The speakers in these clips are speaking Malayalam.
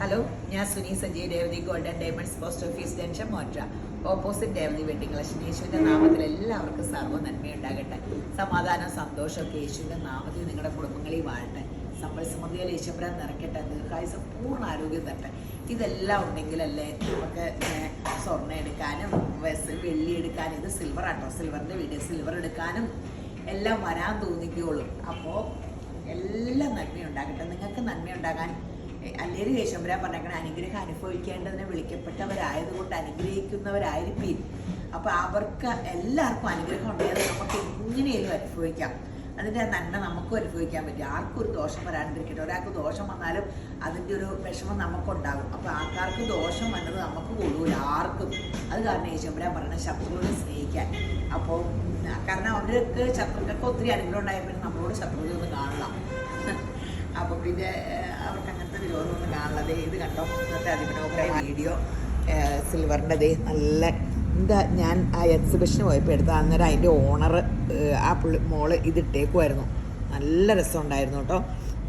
ഹലോ ഞാൻ Suni Sanjay Revathi golden diamonds post office junction മോട്ട opposite Revathi wedding collection യേശുവിന്റെ നാമത്തിൽ എല്ലാവർക്കും സർവ നന്മയുണ്ടാകട്ടെ. സമാധാനം സന്തോഷമൊക്കെ യേശുവിന്റെ നാമത്തിൽ നിങ്ങളുടെ കുടുംബങ്ങളിൽ വാഴട്ടെ. സമ്പൽ സമൃദ്ധിയിൽ യേശുപുരം നിറയ്ക്കട്ടെ ദീർഘായുസം പൂർണ ആരോഗ്യം തട്ടെ ഇതെല്ലാം ഉണ്ടെങ്കിലല്ലേ നമുക്ക് സ്വർണം എടുക്കാനും വെസ് വെള്ളി എടുക്കാനും ഇത് സിൽവർ ആട്ടോ. സിൽവറിന്റെ വീട് സിൽവർ എടുക്കാനും എല്ലാം വരാൻ തോന്നിക്കുകയുള്ളൂ അപ്പോൾ എല്ലാം നന്മയുണ്ടാകട്ടെ. നിങ്ങൾക്ക് നന്മയുണ്ടാകാൻ അല്ലേര് കേശവരാൻ പറഞ്ഞേക്കണ അനുഗ്രഹം അനുഭവിക്കേണ്ടതിന് വിളിക്കപ്പെട്ടവരായതുകൊണ്ട് അനുഗ്രഹിക്കുന്നവരായിരിക്കും. അപ്പൊ അവർക്ക് എല്ലാവർക്കും അനുഗ്രഹം ഉണ്ടെങ്കിൽ അത് നമുക്ക് എങ്ങനെയും അനുഭവിക്കാം. അതിന്റെ നന്മ നമുക്കും അനുഭവിക്കാൻ പറ്റും. ആർക്കും ഒരു ദോഷം വരാണ്ടിരിക്കട്ടെ. ഒരാൾക്ക് ദോഷം വന്നാലും അതിന്റെ ഒരു വിഷമം നമുക്കുണ്ടാകും. അപ്പോൾ ആൾക്കാർക്ക് ദോഷം വന്നത് നമുക്ക് കൊള്ളൂല ആർക്കും. അത് കാരണം യേശുമ്പരാൻ പറഞ്ഞ ശത്രുവിനെ സ്നേഹിക്കാൻ. അപ്പോൾ കാരണം അവർക്ക് ശത്രുക്കൾക്ക് ഒത്തിരി അനുഗ്രഹം ഉണ്ടായപ്പോൾ നമ്മളോട് ശത്രുത ഒന്ന് കാണണം അപ്പോൾ പിന്നെ അവർക്ക് വിരോധമൊന്നും കാണുള്ളത് ഇത് കണ്ടോ? ഇന്നത്തെ വീഡിയോ സിൽവറിന്റെ ദേ നല്ല എന്താ ഞാൻ ആ എക്സിബിഷന് പോയപ്പോൾ എടുത്ത അന്നേരം അതിന്റെ ഓണർ ആ പുള്ളി മോൾ ഇതിട്ടേക്കുമായിരുന്നു നല്ല രസം ഉണ്ടായിരുന്നു കേട്ടോ.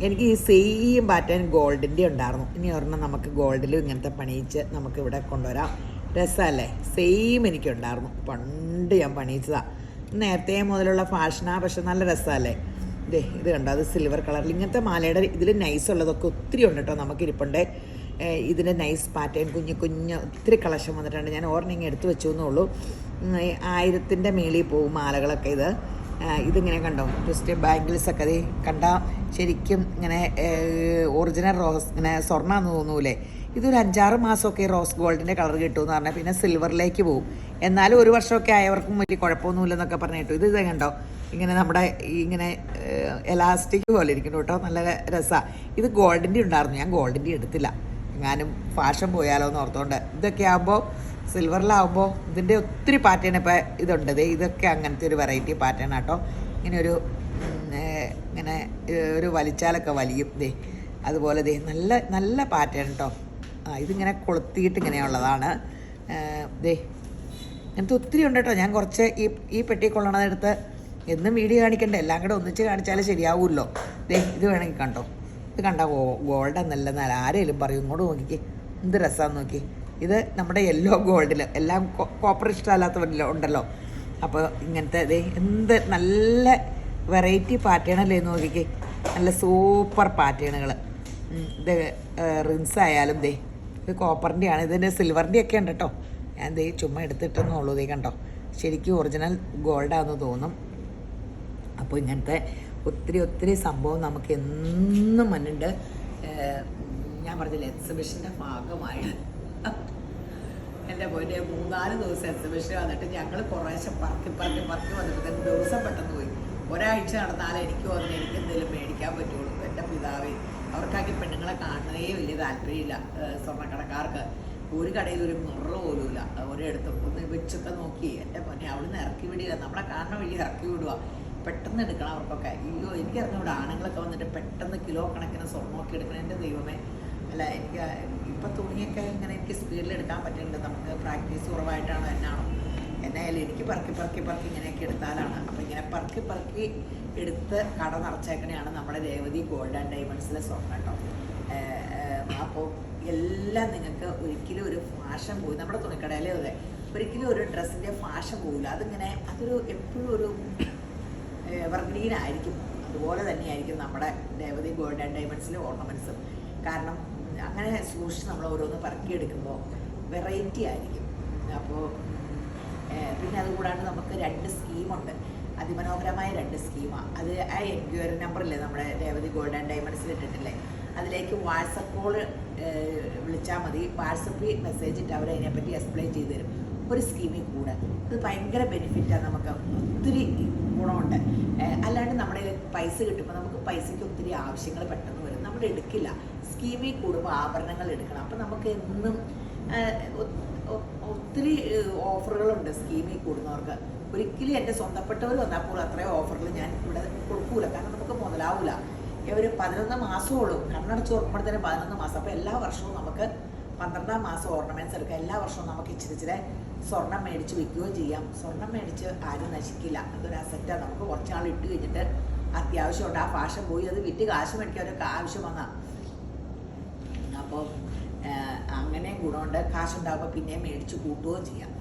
എനിക്ക് ഈ സെയിം പാറ്റേൺ ഗോൾഡിന്റെ ഉണ്ടായിരുന്നു. ഇനി ഒരെണ്ണം നമുക്ക് ഗോൾഡിലും ഇങ്ങനത്തെ പണിയിച്ച് നമുക്ക് ഇവിടെ കൊണ്ടുവരാം. രസമല്ലേ? സെയിം എനിക്കുണ്ടായിരുന്നു. പണ്ട് ഞാൻ പണിയിച്ചതാണ് നേരത്തെ മുതലുള്ള ഫാഷനാണ് പക്ഷെ നല്ല രസമല്ലേ? ദേ ഇത് കണ്ടോ? അത് സിൽവർ കളറിൽ ഇങ്ങനത്തെ മാലയുടെ ഇതിൽ നൈസ് ഉള്ളതൊക്കെ ഒത്തിരി ഉണ്ട് കേട്ടോ നമുക്ക് ഇരിപ്പുണ്ട് ഏഹ് ഇതിന്റെ നൈസ് പാറ്റേൺ കുഞ്ഞു കുഞ്ഞ് ഒത്തിരി കളക്ഷൻ വന്നിട്ടുണ്ട്. ഞാൻ ഓർണിങ് എടുത്തു വെച്ചു എന്നുള്ളൂ ആയിരത്തിന്റെ മേളിൽ പോകും മാലകളൊക്കെ ഇത്. ഇതിങ്ങനെ കണ്ടോ? ജസ്റ്റ് ബാംഗിൾസൊക്കെ ദേ കണ്ട ശരിക്കും ഇങ്ങനെ ഒറിജിനൽ റോസ് ഇങ്ങനെ സ്വർണമെന്ന് തോന്നൂലേ? ഇതൊരു അഞ്ചാറ് മാസമൊക്കെ റോസ് ഗോൾഡിന്റെ കളർ കിട്ടുമെന്ന് പറഞ്ഞാൽ പിന്നെ സിൽവറിലേക്ക് പോകും എന്നാലും ഒരു വർഷമൊക്കെ ആയവർക്കും വലിയ കുഴപ്പമൊന്നുമില്ലെന്നൊക്കെ പറഞ്ഞു കേട്ടു ഇത് ഇത് കണ്ടോ? ഇങ്ങനെ നമ്മുടെ ഇങ്ങനെ എലാസ്റ്റിക് പോലെ ഇരിക്കുന്നു കേട്ടോ. നല്ല രസമാണ് ഇത് ഗോൾഡിന്റെ ഉണ്ടായിരുന്നു. ഞാൻ ഗോൾഡിന്റെ എടുത്തില്ല. എങ്ങാനും ഫാഷൻ പോയാലോ എന്ന് ഓർത്തുകൊണ്ട് ഇതൊക്കെ ആകുമ്പോൾ സിൽവറിലാവുമ്പോൾ ഇതിന്റെ ഒത്തിരി പാറ്റേൺ ഇപ്പോൾ ഇതുണ്ട്. ഇതൊക്കെ അങ്ങനത്തെ ഒരു വെറൈറ്റി പാറ്റേൺ ആട്ടോ. ഇങ്ങനെ ഒരു ഇങ്ങനെ ഒരു വലിച്ചാലൊക്കെ വലിയും. ദേ അതുപോലെ ദേ നല്ല നല്ല പാറ്റേൺ കേട്ടോ ആ ഇതിങ്ങനെ കൊളുത്തിയിട്ട് ഇങ്ങനെയുള്ളതാണ് ദേ ഇങ്ങനത്തെ ഒത്തിരി ഉണ്ട് കേട്ടോ. ഞാൻ കുറച്ച് ഈ ഈ പെട്ടി കൊള്ളണതെടുത്ത് എന്നും വീഡിയോ കാണിക്കണ്ട? എല്ലാം കൂടെ ഒന്നിച്ച് കാണിച്ചാലേ ശരിയാവുമല്ലോ ദേ ഇത് വേണമെങ്കിൽ കണ്ടോ? ഇത് കണ്ട ഗോൾഡ് എന്നല്ല ആരെങ്കിലും പറയും ഇങ്ങോട്ട് നോക്കിക്കേ. എന്ത് രസമാണെന്ന് നോക്കി ഇത് നമ്മുടെ യെല്ലോ ഗോൾഡിൽ എല്ലാം കോപ്പർ ഇഷ്ടമല്ലാത്തവരിലോ ഉണ്ടല്ലോ. അപ്പോൾ ഇങ്ങനത്തെ ദേ എന്ത് നല്ല വെറൈറ്റി പാറ്റേണല്ലേ നോക്കിക്കേ. നല്ല സൂപ്പർ പാറ്റേണുകൾ ഇത് റിൻസ് ആയാലും ദേ ഇത് കോപ്പറിന്റെ ആണ് ഇതിന്റെ സിൽവറിന്റെ ഒക്കെ ഉണ്ട് കേട്ടോ. ഞാൻ ദേ ചുമ്മാ എടുത്തിട്ടെന്നുള്ളൂ ദേ കണ്ടോ. ശരിക്കും ഒറിജിനൽ ഗോൾഡാണെന്ന് തോന്നും. അപ്പോൾ ഇങ്ങനത്തെ ഒത്തിരി ഒത്തിരി സംഭവം നമുക്ക് എന്നും മുന്നുണ്ട്. ഞാൻ പറഞ്ഞില്ല എക്സിബിഷന്റെ ഭാഗമായി എന്റെ പോയിട്ട് മൂന്നാൽ ദിവസം എക്സിബിഷൻ വന്നിട്ട് ഞങ്ങൾ കുറേശ്ശെ പറക്കി പറക്കി പറക്കി വന്നിട്ട് ദിവസം പെട്ടെന്ന് പോയി. ഒരാഴ്ച നടന്നാലേ എനിക്ക് വന്ന് എനിക്ക് എന്തെങ്കിലും മേടിക്കാൻ പറ്റുള്ളൂ. എന്റെ പിതാവേ അവർക്കാക്കി പെണ്ണുങ്ങളെ കാണുന്നതേ വലിയ താല്പര്യമില്ല സ്വർണക്കടക്കാർക്ക്. ഒരു കടയിൽ ഒരു മുറ പോലുമില്ല. ഒരിടത്തും ഒന്ന് വെച്ചൊക്കെ നോക്കി. എന്റെ പൊന്നെ അവിടുന്ന് ഇറക്കി വിടുക നമ്മളെ കാണുന്ന വഴി ഇറക്കി വിടുക പെട്ടെന്ന് എടുക്കണം അവർക്കൊക്കെ. അയ്യോ എനിക്ക് അറിഞ്ഞൂടെ. ആണുങ്ങളൊക്കെ വന്നിട്ട് പെട്ടെന്ന് കിലോ കണക്കിന് സ്വർണമൊക്കെ എടുക്കണം എന്റെ ദൈവമേ. അല്ല എനിക്ക് ഇപ്പം തുണിയൊക്കെ ഇങ്ങനെ എനിക്ക് സ്പീഡിൽ എടുക്കാൻ പറ്റുന്നുണ്ട്. നമുക്ക് പ്രാക്ടീസ് കുറവായിട്ടാണോ എന്നാണോ. എന്നായാലും എനിക്ക് പറക്കി പറക്കി പറക്കി ഇങ്ങനെയൊക്കെ എടുത്താലാണ്. അപ്പോൾ ഇങ്ങനെ പറക്കി പറക്കി എടുത്ത് കട നിറച്ചേക്കണെയാണ് നമ്മുടെ രേവതി ഗോൾഡ് ആൻഡ് ഡയമണ്ട്സിലെ സ്വർണം കേട്ടോ. അപ്പോൾ എല്ലാം നിങ്ങൾക്ക് ഒരിക്കലും ഒരു ഫാഷൻ പോയി നമ്മുടെ തുണിക്കടയിലെ അതെ. ഒരിക്കലും ഒരു ഡ്രസ്സിന്റെ ഫാഷൻ പോകില്ല അതിങ്ങനെ അതൊരു എപ്പോഴും ഒരു എവർഗ്രീൻ ആയിരിക്കും അതുപോലെ തന്നെയായിരിക്കും നമ്മുടെ ദേവതി ഗോൾഡ് ആൻഡ് ഡയമണ്ട്സിലെ ഓർണമെന്റ്സും കാരണം അങ്ങനെ സൂക്ഷിച്ച് നമ്മൾ ഓരോന്ന് പറക്കിയെടുക്കുമ്പോൾ വെറൈറ്റി ആയിരിക്കും. അപ്പോൾ പിന്നെ അതുകൂടാണ്ട് നമുക്ക് രണ്ട് സ്കീമുണ്ട് അതിമനോഹരമായ രണ്ട് സ്കീമാണ് അത് ആ എൻക്വയറി നമ്പറില്ലേ നമ്മുടെ ദേവതി ഗോൾഡ് ആൻഡ് ഡയമണ്ട്സിൽ ഇട്ടിട്ടില്ലേ? അതിലേക്ക് വാട്സപ്പ് കോൾ വിളിച്ചാൽ മതി. വാട്സപ്പിൽ മെസ്സേജ് ഇട്ട് അവർ അതിനെപ്പറ്റി എക്സ്പ്ലെയിൻ ചെയ്തു തരും ഒരു സ്കീമിൽ കൂടെ. ഇത് ഭയങ്കര ബെനിഫിറ്റാണ് നമുക്ക്. ഒത്തിരി ഗുണമുണ്ട് ഏഹ് അല്ലാണ്ട് നമ്മുടെ കയ്യിൽ പൈസ കിട്ടുമ്പോൾ നമുക്ക് പൈസയ്ക്ക് ഒത്തിരി ആവശ്യങ്ങൾ പെട്ടെന്ന് വരും. നമ്മൾ എടുക്കില്ല. സ്കീമിൽ കൂടുമ്പോൾ ആഭരണങ്ങൾ എടുക്കണം. അപ്പം നമുക്ക് എന്നും ഒത്തിരി ഓഫറുകളുണ്ട് സ്കീമിൽ കൂടുന്നവർക്ക്. ഒരിക്കലും എന്റെ സ്വന്തപ്പെട്ടവർ വന്നാൽ പോലും അത്രയും ഓഫറുകൾ ഞാൻ ഇവിടെ കൊടുക്കൂല. കാരണം നമുക്ക് മുതലാവില്ല ഒരു പതിനൊന്ന് മാസമുള്ളൂ കണ്ണടച്ച് ഓർക്കുമ്പോഴത്തേനും പതിനൊന്ന് മാസം. അപ്പോൾ എല്ലാ വർഷവും നമുക്ക് പന്ത്രണ്ടാം മാസം ഓർണമെന്റ്സ് എടുക്കാം. എല്ലാ വർഷവും നമുക്ക് ഇച്ചിരി ഇച്ചിരി സ്വർണം മേടിച്ച് വിൽക്കുകയോ ചെയ്യാം. സ്വർണം മേടിച്ച് ആരും നശിക്കില്ല. അതൊരു അസറ്റാണ് നമുക്ക് കുറച്ചാൾ ഇട്ട് കഴിഞ്ഞിട്ട് അത്യാവശ്യമുണ്ട്. ആ ഫാഷൻ പോയി അത് വിറ്റ് കാശ് മേടിക്കാൻ അവരൊക്കെ ആവശ്യം വന്നാൽ അപ്പോൾ അങ്ങനെയും ഗുണമുണ്ട്. കാശുണ്ടാകുമ്പോൾ പിന്നെയും മേടിച്ച് കൂട്ടുകയും ചെയ്യാം.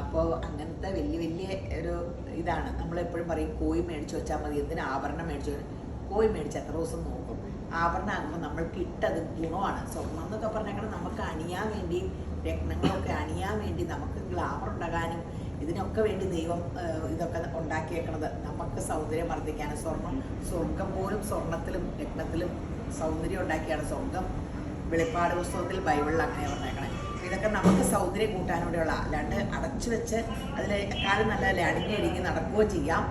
അപ്പോൾ അങ്ങനത്തെ വലിയ വലിയ ഒരു ഇതാണ്. നമ്മളെപ്പോഴും പറയും കോഴി മേടിച്ച് വെച്ചാൽ മതി. എന്തിനാ ആഭരണം മേടിച്ച് കോഴി മേടിച്ച് എത്ര ദിവസം നോക്കും. ആഭരണം ആകുമ്പോൾ നമ്മൾ ഇട്ടത് ഗുണമാണ്. സ്വർണം എന്നൊക്കെ പറഞ്ഞാൽ നമുക്ക് അണിയാൻ വേണ്ടി രത്നങ്ങളൊക്കെ അണിയാൻ വേണ്ടി നമുക്ക് ഗ്ലാമർ ഉണ്ടാകാനും ഇതിനൊക്കെ വേണ്ടി ദൈവം ഇതൊക്കെ ഉണ്ടാക്കിയേക്കണത്. നമുക്ക് സൗന്ദര്യം വർദ്ധിക്കാനും സ്വർണം സ്വർഗം പോലും സ്വർണത്തിലും രത്നത്തിലും സൗന്ദര്യം ഉണ്ടാക്കിയാണ് സ്വർഗം. വെളിപ്പാട് പുസ്തകത്തിൽ ബൈബിളിൽ അങ്ങനെ പറഞ്ഞേക്കണേ ഇതൊക്കെ നമുക്ക് സൗന്ദര്യം കൂട്ടാനൂടെയുള്ള അല്ലാണ്ട് അടച്ചു വെച്ച് അതിലേക്കാളും നല്ലതല്ലേ അടുങ്ങി അടുങ്ങി നടക്കുകയോ ചെയ്യാം.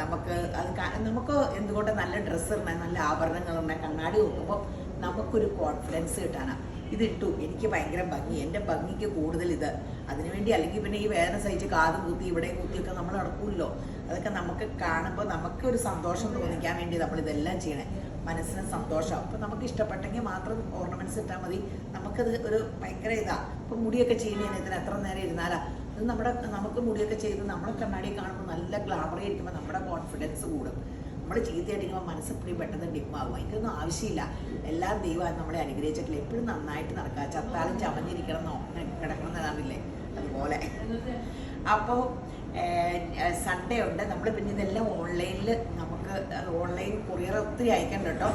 നമുക്ക് അത് നമുക്ക് എന്തുകൊണ്ട് നല്ല ഡ്രസ്സ് ഇടണം നല്ല ആഭരണങ്ങൾ ഇടണം കണ്ണാടി നോക്കുമ്പോൾ നമുക്കൊരു കോൺഫിഡൻസ് കിട്ടാനാണ് ഇതിട്ടു. എനിക്ക് ഭയങ്കര ഭംഗി. എന്റെ ഭംഗിക്ക് കൂടുതൽ ഇത്. അതിനുവേണ്ടി അല്ലെങ്കിൽ പിന്നെ ഈ വേദന സഹിച്ച് കാത് കുത്തി ഇവിടെ കുത്തിയൊക്കെ നമ്മൾ നടക്കുമല്ലോ അതൊക്കെ നമുക്ക് കാണുമ്പോൾ നമുക്ക് ഒരു സന്തോഷം തോന്നിക്കാൻ വേണ്ടി നമ്മൾ ഇതെല്ലാം ചെയ്യണേ. മനസ്സിന് സന്തോഷം. അപ്പം നമുക്ക് ഇഷ്ടപ്പെട്ടെങ്കിൽ മാത്രം ഓർണമെന്റ്സ് ഇട്ടാൽ മതി. നമുക്കത് ഒരു ഭയങ്കര ഇതാ. ഇപ്പം മുടിയൊക്കെ ചെയ്യുന്നതിന് ഇതിന് എത്ര നേരം ഇരുന്നാലാ? അത് നമ്മുടെ നമുക്ക് മുടിയൊക്കെ ചെയ്ത് നമ്മളെ കണ്ണാടി കാണുമ്പോൾ നല്ല ഗ്ലാമറി ഇരിക്കുമ്പോൾ നമ്മുടെ കോൺഫിഡൻസ് കൂടും. നമ്മൾ ചീത്തയടിക്കുമ്പോൾ മനസ്സെപ്പോഴും പെട്ടെന്ന് ഡിമ്മാകും എനിക്കൊന്നും ആവശ്യമില്ല. എല്ലാം ദൈവം നമ്മളെ അനുഗ്രഹിച്ചിട്ടില്ല. എപ്പോഴും നന്നായിട്ട് നടക്കുക. ചത്താലും ചമഞ്ഞിരിക്കണം കിടക്കണം എന്നറിയില്ലേ അതുപോലെ. അപ്പോൾ സൺഡേ ഉണ്ട്. നമ്മൾ പിന്നെ ഇതെല്ലാം ഓൺലൈനിൽ നമുക്ക് ഓൺലൈൻ കൊറിയർ ഒത്തിരി അയക്കണ്ട കേട്ടോ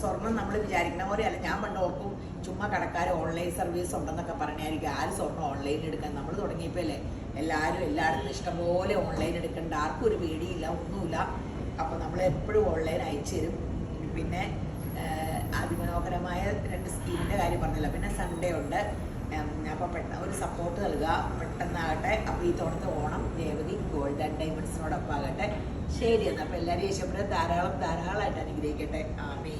സ്വർണം നമ്മൾ വിചാരിക്കുന്ന പോലെ അല്ല. ഞാൻ പണ്ട് ഓർക്കും ചുമ്മാ കടക്കാർ ഓൺലൈൻ സർവീസ് ഉണ്ടെന്നൊക്കെ പറഞ്ഞായിരിക്കും. ആരും സ്വർണം ഓൺലൈൻ എടുക്കാൻ? നമ്മൾ തുടങ്ങിയപ്പോൾ അല്ലേ? എല്ലാവരും എല്ലായിടത്തും ഇഷ്ടംപോലെ ഓൺലൈൻ എടുക്കേണ്ട. ആർക്കും ഒരു പേടിയില്ല ഒന്നുമില്ല. അപ്പോൾ നമ്മൾ എപ്പോഴും ഓൺലൈൻ അയച്ചു തരും. പിന്നെ അതിമനോഹരമായ രണ്ട് സ്കീമിന്റെ കാര്യം പറഞ്ഞല്ലോ. പിന്നെ സൺഡേ ഉണ്ട്. അപ്പോൾ പെട്ടെന്ന് ഒരു സപ്പോർട്ട് നൽകുക. പെട്ടെന്നാകട്ടെ. അപ്പോൾ ഈ തോണത്തെ ഓണം രേവതി ഗോൾഡ് ആൻഡ് ഡയമണ്ട്സിനോടൊപ്പം ആകട്ടെ ശരി എന്നാൽ അപ്പോൾ എല്ലാവരും യേശുപ്രെ ധാരാളം ധാരാളമായിട്ട് അനുഗ്രഹിക്കട്ടെ. ആമേ